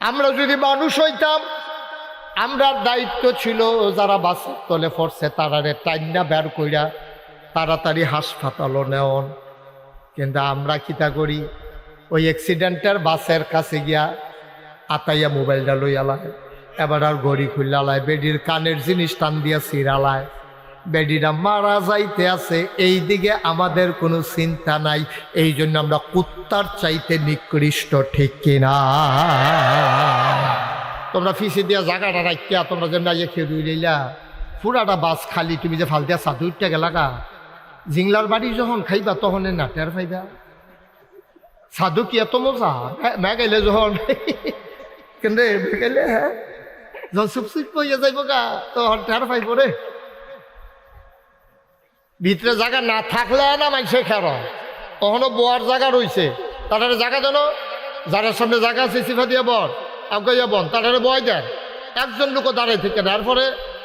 আমরা যদি মানুষ হইতাম, আমরা দায়িত্ব ছিল যারা বাসের তলে পড়ছে তারারে টাইনা বের কইরা তাড়াতাড়ি হাসপাতালও নেওন কিন্তু আমরা কিতা করি, ওই অ্যাক্সিডেন্টের বাসের কাছে গিয়া আতাইয়া মোবাইলটা লইয়ালায় এবার আর ঘড়ি খুললালায় বেডির কানের জিনিস টান দিয়া সিরালায় বেডিরা মারা যাইতে আছে এই দিকে আমাদের কোনো চিন্তা নাই এই জন্য আমরা কুত্তার চাইতে নিকৃষ্ট, ঠিক কিনা? তোমরা ফিসে দিয়া জায়গাটা রাখিয়া তোমরা যেমন আইয়া খেয়ে দুই লইলা পুরাটা বাস খালি, তুমি যে ফাল দিয়া সাধু উঠতে গেলা গা। জিংলার বাড়ি যখন খাইবা, তখন না টের পাইবা সাধু কি এত মজা? মে গেলে যখন। কিন্তু গেলে হ্যাঁ? যখন চুপ পইয়া যাইব গা, তখন টের পাইব রে। ভিতরে জায়গা না থাকলে না মাইসে খের। তখনও বোয়ার জায়গা রইছে। তাদের জায়গা যেন যারা সামনে জায়গা আছে সিফা দিয়ে বর আগাইয়া বন তাদের বয় দেন। একজন লোকও দাঁড়াই থেকে না। এরপরে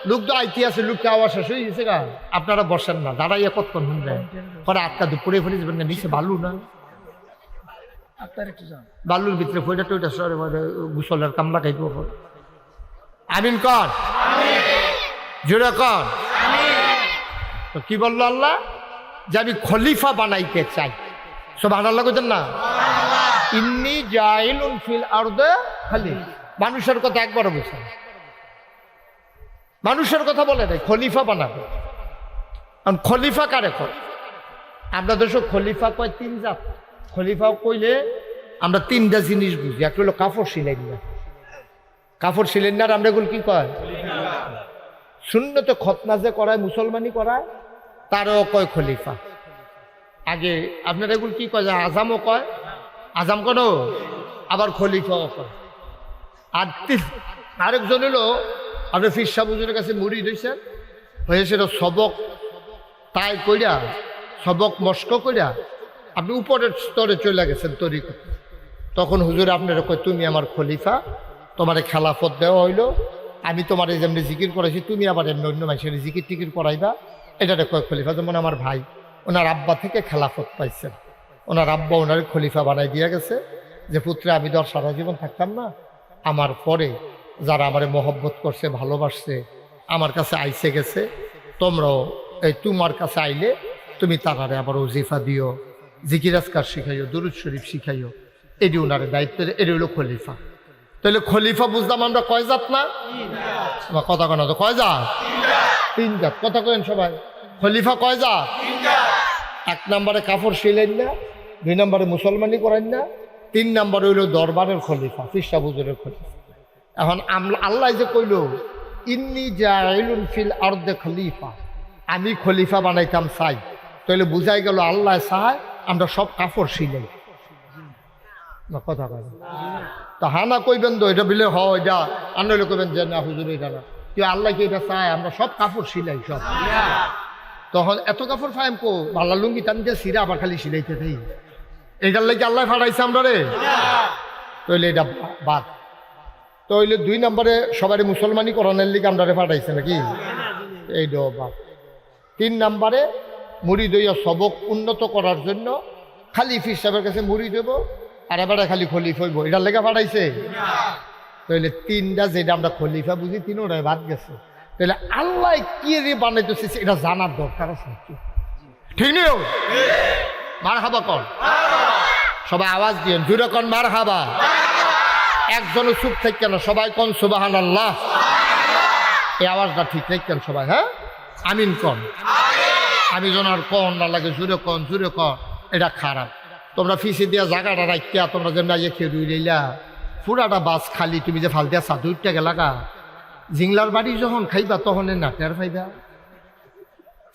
লোক তো আইতি আছে লোককে আওয়াজ শেষ হয়ে গেছে গা। আপনারা বসেন না দাঁড়াইয়া কতক্ষণ শুনবেন পরে আটকা দুপুরে ফেলে যাবেন না নিচে বালু না। বালুর ভিতরে ফইটা টইটা সরে গুসলের কামলা খাইব। আমিন কর। জোরে কর। তো কি বলল আল্লাহ? যে আমি খলিফা বানাইতে চাই। সব আল্লাহ কইতেন না? ইন্নি জাইলুন ফিল আরদে খালি মানুষের কথা একবার বলছেন। মানুষের কথা বলে নাই খলিফা বানাবে। কারণ খলিফা কারে কয়? আমরা দেশ খলিফা কয় তিন জাত। খলিফা কইলে আমরা তিনটা জিনিস বুঝি। একটা হলো কাপড় সিলাই না কাপড় না আমরা এগুলো কি কয়? শূন্য তো খতনা যে করায় মুসলমানি করায় তারও কয় খলিফা? আগে আপনার এগুলো কি কয় যে আজামও কয়? আজাম কেন? আবার খলিফাও কয়। আর আরেকজন হলো আপনি ফিরসা বুজুরের কাছে মুড়ি দিয়েছেন হয়েছিল সবক। তাই কইরা, সবক মস্ক কইরা, আপনি উপরের স্তরে চলে গেছেন তরি তখন হুজুর আপনার কয়, তুমি আমার খলিফা, তোমার খেলাফত দেওয়া হইল। আমি তোমার যেমনি জিকির করেছি তুমি আবার এমনি অন্য মানুষের জিকির টিকির করাইবা। এটা কয় খলিফা? যেমন আমার ভাই ওনার আব্বা থেকে খেলাফত পাইছেন। ওনার আব্বা ওনার খলিফা বানাই দিয়ে গেছে যে পুত্রে আমি তো আর সারা জীবন থাকতাম না। আমার পরে যারা আমারে মহব্বত করছে ভালোবাসছে আমার কাছে আইসে গেছে তোমরাও এই তোমার কাছে আইলে তুমি তারারে আবার ওজিফা দিও জিকিরাজকার শিখাইও দুরুদ শরীফ শিখাইও। এটি ওনার দায়িত্বের এটি হলো খলিফা। তাহলে খলিফা বুঝলাম আমরা কয় জাত না? কথা কেন তো কয় জাত। তিন জাত কথা কেন সবাই। খলিফা কয় জাত এক নম্বরে কাপড় শিলেন না, দুই নম্বরে মুসলমানি করেন না, তিন নম্বরে হইল দরবারের খলিফা ফিসা বুজুরের খলিফা। এখন আল্লাহ যে কইল, ইন্নি জাইলুন ফিল আর্দে খলিফা। আমি খলিফা বানাইতাম চাই। তাহলে বুঝাই গেল আল্লাহ চায়, আমরা সব কাপড় শিলাই কথা কয় তা হানা কইবেন তো, এটা বিলে হ এটা আনলে কইবেন যে, না, হুজুর, এটা না। কি আল্লাহ কি এটা চায়, আমরা সব কাপড় সিলাই সব। তখন এত কাপড় ফাইম কো? ভাল্লা লুঙ্গি টান দিয়ে সিরা আবার খালি সিলাইতে থাই এটার লাগে আল্লাহ ফাড়াইছে আমরা রে তইলে এটা বাদ। তইলে দুই নম্বরে সবারই মুসলমানি করণের লিগে আমরা ফাটাইছে নাকি? এই বাদ তিন নম্বরে মুড়ি দইয়া সবক উন্নত করার জন্য খালি ফির সাহেবের কাছে মুড়ি দেব, আর এবারে খালি খলিফ হইব। এটার লেগে ফাটাইছে তাহলে তিনটা যেটা আমরা খলিফা বুঝি তিন তিনোটাই বাদ গেছে। তাহলে আল্লাহ কি রে বানাইতেছে, এটা জানার দরকার আছে ঠিক নেই মার হাবা কন। সবাই আওয়াজ দিয়েন, জুড়ে কন মার হাবা একজনও চুপ থাকেন না, সবাই কন সুবাহান আল্লাহ এই আওয়াজটা ঠিক থাকেন সবাই হ্যাঁ? আমিন কন। আমি যেন আর কন না লাগে, জুড়ে কন জুড়ে কন। এটা খারাপ। তোমরা ফিসে দিয়া জায়গাটা রাখিয়া তোমরা যেমন খেয়ে দুই লইলা পুরাটা বাস খালি, তুমি যে ফাল দিয়া সাধু উঠতে গেলা গা। জিংলার বাড়ি যখন খাইবা, তখন না টের পাইবা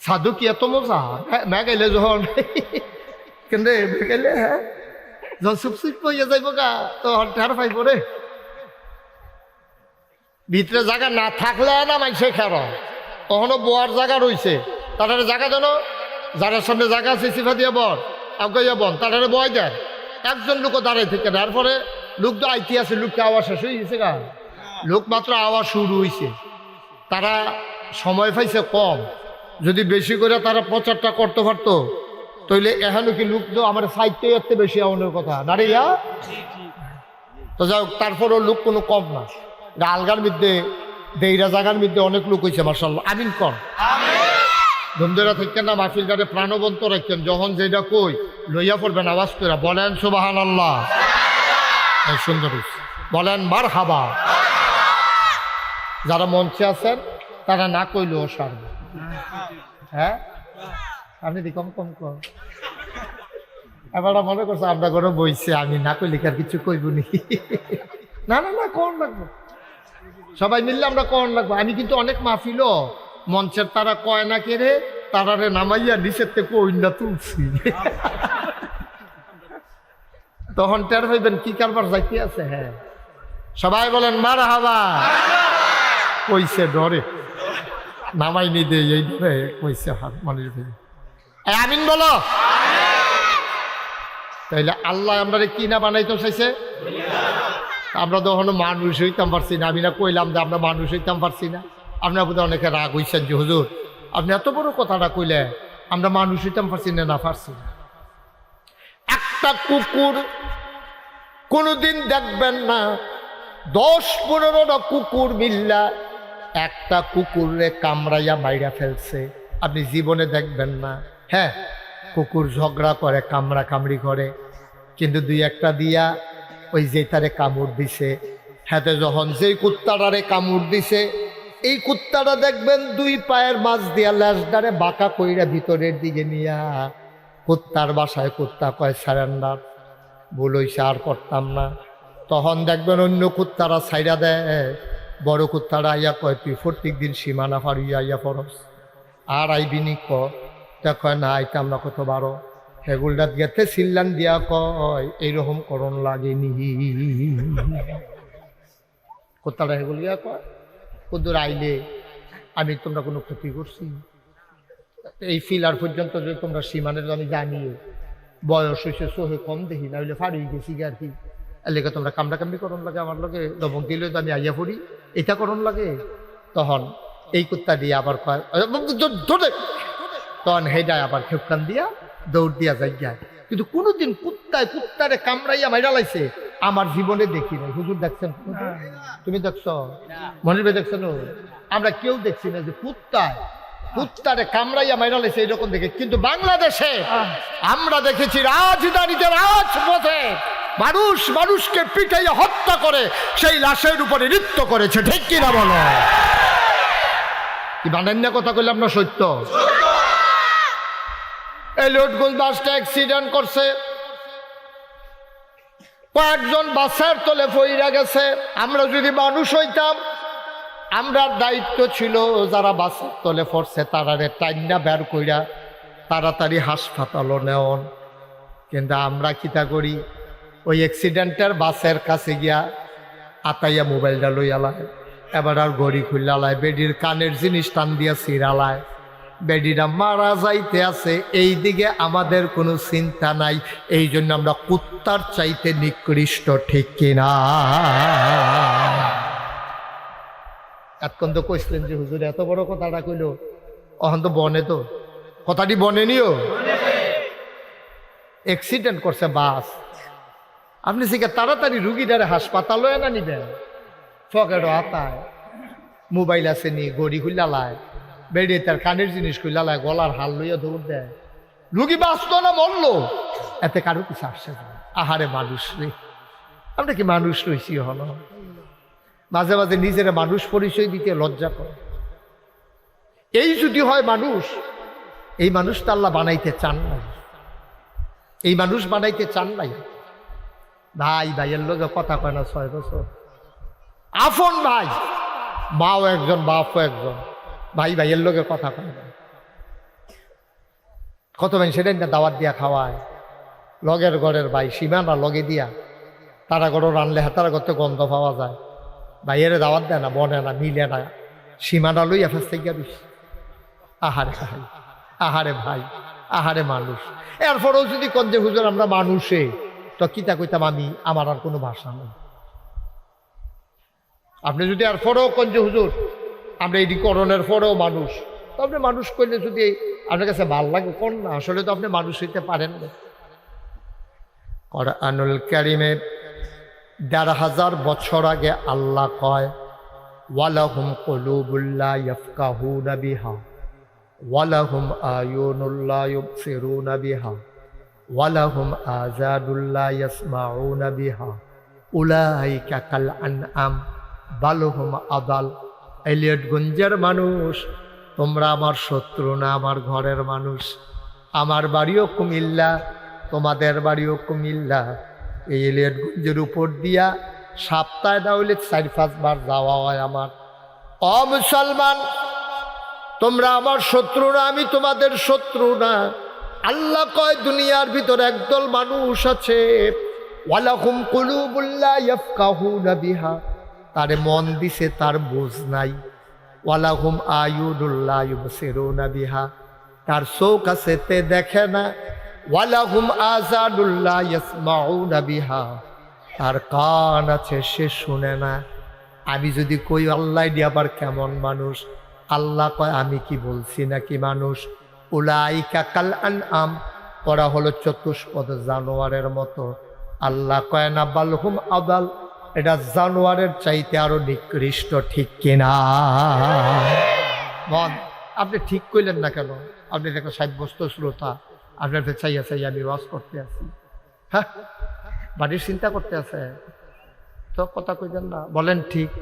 সাধু কি এত মজা? মে গেলে যখন। কিন্তু গেলে হ্যাঁ যখন চুপ পইয়া যাইব গা, তখন টের পাইব রে ভিতরে জায়গা না থাকলে না মাইসে খের তখনও বোয়ার জায়গা রইছে তাদের জায়গা যেন যারা সামনে জায়গা আছে সিফা দিয়ে বর আগাইয়া বন তাদের বয় দেন একজন লোকও দাঁড়াই থেকে না এরপরে লোক তো আইতি আছে লোককে আওয়াজ শেষ হয়ে গেছে গা। লোক মাত্র আওয়াজ শুরু হয়েছে তারা সময় পাইছে কম। যদি বেশি করে তারা প্রচারটা করতে পারতো, তাইলে এখানে কি লোক তো আমার সাহিত্য এত বেশি আমাদের কথা। নারীরা তো যাই হোক, তারপরও লোক কোনো কম না। আলগার মধ্যে, দেইরা জাগার মধ্যে অনেক লোক হয়েছে মার্শাল্লাহ আমিন কর বন্ধুরা থাকেন না, মাহফিল কাটে প্রাণবন্ত রাখতেন যখন যেটা কই, লইয়া পড়বেন, আওয়াজ করে বলেন সুবাহান আল্লাহ সুন্দর বলেন মার হাবা যারা মঞ্চে আছেন, তারা না কইলেও সারবে। হ্যাঁ? আপনি দি কম কম কম। এবার মনে করছে, আমরা ঘরে বইছে, আমি না কইলে আর কিছু কইব নি? না না না, কোন লাগবো? সবাই মিললে আমরা কোন লাগবো? আমি কিন্তু অনেক মাফিল মঞ্চের তারা কয় না কেড়ে তারারে নামাইয়া নিচের থেকে ওইনা তুলছি। তখন টের হইবেন কি কারবার যাইতে আছে হ্যাঁ। সবাই বলেন মার হাবা কইছে, ডরে। নামাইনি দে এই ডরে কইছে ভাই আমিন বলো। তাইলে আল্লাহ আমরা কি না বানাইতে চাইছে? আমরা তো এখনও মানুষ হইতাম পারছি না। আমি না কইলাম যে আমরা মানুষ হইতাম পারছি না। আপনার বোধহয় অনেকে রাগ হইছেন যে, হুজুর, আপনি এত বড় কথাটা কইলে আমরা মানুষ হইতাম পারছি না না পারছি না। একটা কুকুর কোনোদিন দেখবেন না। দশ পনেরোটা কুকুর মিল্লা একটা কুকুরে কামড়াইয়া মাইরা ফেলছে। আপনি জীবনে দেখবেন না। হ্যাঁ কুকুর ঝগড়া করে, কামড়া কামড়ি করে। কিন্তু দুই একটা দিয়া ওই যে তারে কামড় দিছে। হাতে যখন যেই কুত্তাটারে কামড় দিছে, এই কুত্তাটা দেখবেন দুই পায়ের মাছ দিয়া ল্যাসডারে বাঁকা কইরা ভিতরের দিকে নিয়া কুত্তার বাসায় কুত্তা কয়, সারেন্ডার, ভুল আর করতাম না। তখন দেখবেন অন্য কুত্তারা ছাইরা দেয় বড় কুত্তারা আইয়া কয়, তুই প্রত্যেক দিন সীমানা ফাড়িয়া আইয়া ফরস আর আইবিনি ক? তা কয়, না আইতাম না কত বারো? হেগুলডাত গেতে সিল্লান দিয়া কয়, এইরকম করণ লাগে লাগেনি। কুত্তারা হেগুল গিয়া কয় কুদ্দুর আইলে, আমি তোমরা কোনো ক্ষতি করছি। এই ফিলার পর্যন্ত যে তোমরা সীমানের আমি জানি বয়স হয়েছে সোহে কম দেখি না হইলে ফাড়ি গেছি আর কি। এলাকা তোমরা কামড়া কামড়ি করণ লাগে আমার লগে দমক দিলে তো আমি আইয়া পড়ি। এটা করণ লাগে তখন এই কুত্তা দিয়ে আবার কয় "আ, ধ- তখন হেডায় আবার খেপকান দিয়া দৌড় দিয়া যাই যায় কিন্তু কোনোদিন কুত্তায় কুত্তারে কামড়াইয়া মাইরা লাইছে আমার জীবনে দেখি নাই। হুজুর দেখছেন? তুমি দেখছ? মনির ভাই দেখছেন? আমরা কেউ দেখছি না যে কুত্তায় কুত্তারে কামড়াইয়া মাইরা লাইছে এরকম দেখে। কিন্তু বাংলাদেশে আমরা দেখেছি রাজধানীতে রাজপথে মানুষ মানুষকে পিটাইয়া হত্যা করে সেই লাশের উপরে নৃত্য করেছে। ঠিক কিনা বলো? কি বানান্য কথা কইলাম না সত্য? এই লোটগঞ্জ বাসটা অ্যাক্সিডেন্ট করছে। কয়েকজন বাসের তলে ফইরা গেছে। আমরা যদি মানুষ হইতাম আমরা দায়িত্ব ছিল যারা বাসের তলে পড়ছে তারারে টাইনা বের কইরা তাড়াতাড়ি হাসপাতালও নেওন কিন্তু আমরা কিতা করি, ওই অ্যাক্সিডেন্টের বাসের কাছে গিয়া আতাইয়া মোবাইলটা লইয়ালায় এবার আর গড়ি খুললালায় বেডির কানের জিনিস টান দিয়া সিরালায় বেডিরা মারা যাইতে আছে এই দিকে আমাদের কোনো চিন্তা নাই এই জন্য আমরা কুত্তার চাইতে নিকৃষ্ট, ঠিক কিনা? এতক্ষণ তো কইছিলেন যে হুজুর এত বড় কথাটা কইল। অহন তো বনে তো। কথাটি বনে নিও। অ্যাক্সিডেন্ট করছে বাস। আপনি সেকে তাড়াতাড়ি রুগীটারে হাসপাতালও এনা নিবেন। ফকেটও হাতায় মোবাইল আছে নি, গড়ি খুললালায় বেরিয়ে তার কানের জিনিস খুললালায় গলার হাল লইয়া দৌড় দেয়। রুগী বাঁচতো না মরলো। এতে কারও কিছু আসছে না। আহারে মানুষ রে। আমরা কি মানুষ রয়েছি হলো মাঝে মাঝে নিজের মানুষ পরিচয় দিতে লজ্জা করে। এই যদি হয় মানুষ, এই মানুষটা আল্লাহ বানাইতে চান নাই। এই মানুষ বানাইতে চান নাই। ভাই, ভাইয়ের লোকে কথা কয় না ছয় বছর। আফন ভাই, মাও একজন, বাপও একজন। ভাই, ভাইয়ের লোকে কথা কয় না। কত সেটাই না দাওয়াত দিয়া খাওয়ায়। লগের ঘরের ভাই, সীমানা লগে দিয়া। তারা ঘর রানলে হাতারা করতে গন্ধ পাওয়া যায়। ভাইয়ের দাওয়াত দেয় না, বনে না, মিলে না। সীমানা লইয়া ফেস থেকে দিস। আহারে ভাই আহারে ভাই, আহারে মানুষ। এরপরেও যদি যে, হুজুর, আমরা মানুষে, তো কিতা কইতাম আমি? আমার আর কোনো ভাষা নেই। আপনি যদি আর পরেও কন যে, হুজুর, আমরা এটি করণের পরেও মানুষ। তো আপনি মানুষ করলে যদি আপনার কাছে ভালো লাগে, কোন না। আসলে তো আপনি মানুষ হইতে পারেন না। কোরআনুল কারিমের দেড় হাজার বছর আগে আল্লাহ কয়, ওয়ালাহুম কলুবুল্লাহ ইয়ফকাহুনা বিহা, ওয়ালাহুম আয়ুনুল্লাহ ইউবসিরুনা বিহা, ওয়ালাহুম আজাদুল্লাহ ইয়াসমাউনা বিহা, উলাইকা কাল আনআম, বালহুম আদাল। এলিয়টগঞ্জের মানুষ, তোমরা আমার শত্রু না, আমার ঘরের মানুষ। আমার বাড়িও কুমিল্লা, তোমাদের বাড়িও কুমিল্লা। এই এলিয়টগঞ্জের উপর দিয়া সপ্তাহে হইলে চার পাঁচবার যাওয়া হয় আমার। অ, মুসলমান, তোমরা আমার শত্রু না, আমি তোমাদের শত্রু না। আল্লাহ কয়, দুনিয়ার ভিতর একদল মানুষ আছে। বিহা। তারে মন দিছে, তার বোঝ নাই। ওয়ালাহুম ইউবসিরুনা বিহা। তার চোখ আছে, তে দেখে না। ওয়ালাহুম আজানুল্লাহ ইয়াসমাউনা বিহা। তার কান আছে, সে শুনে না। আমি যদি কই, আল্লাহ দিয়ে আবার কেমন মানুষ? আল্লাহ কয়, আমি কি বলছি নাকি মানুষ? উলাইকা কাল আন আম। ওরা হলো চতুষ্পদ জানোয়ারের মতো। আল্লাহ কয়, না, বালহুম আদাল। এটা জানোয়ারের চাইতে আরও নিকৃষ্ট, ঠিক কিনা মন আপনি ঠিক কইলেন না কেন? আপনি দেখো সাব্যস্ত শ্রোতা। আপনার চাইয়া চাইয়া আমি রস করতে আছি। হ্যাঁ বাড়ির চিন্তা করতে আছে। তো কথা কইবেন না, বলেন ঠিক।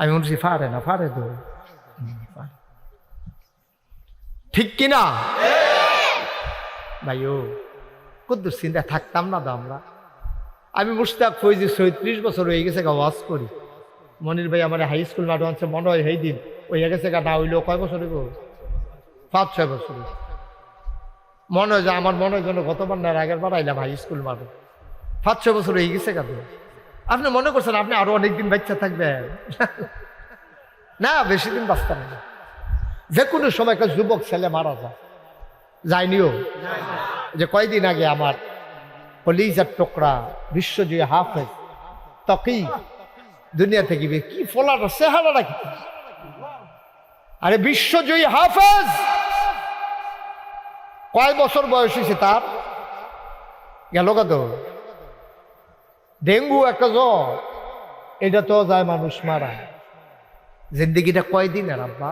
আমি বলছি, ফারে না, ফারে তো ঠিক কিনা ভাইও কুদ্দুর চিন্তা থাকতাম না তো আমরা। আমি মুস্তাক ফৈজি ছয়ত্রিশ বছর হয়ে গেছে গা, ওয়াজ করি। মনির ভাই আমার হাই স্কুল আছে মনে হয় সেই দিন। ওই গেছে গা, না হইলেও কয় বছর পাঁচ, ছয় বছর মনে হয় যে আমার মনে হয় যেন গতবার না, আগের বার আইলাম হাই স্কুল মাঠে। পাঁচ ছ বছর হয়ে গেছে গা আপনি মনে করছেন আপনি আরও অনেকদিন বাচ্চা থাকবেন? না, বেশি দিন বাঁচতাম না। যে কোনো সময় একটা যুবক ছেলে মারা যায়। যায়নিও। যে কয়দিন আগে আমার কলিজার টুকরা বিশ্বজয়ী হাফেজ তকি দুনিয়া থেকে কি ফলাটা, চেহারাটা কি? আরে বিশ্বজয়ী হাফেজ! কয় বছর বয়স হয়েছে তার? গেল কত? ডেঙ্গু একটা জ্বর এটা তো যায় মানুষ মারা। জিন্দিগিটা কয়দিন আর আব্বা?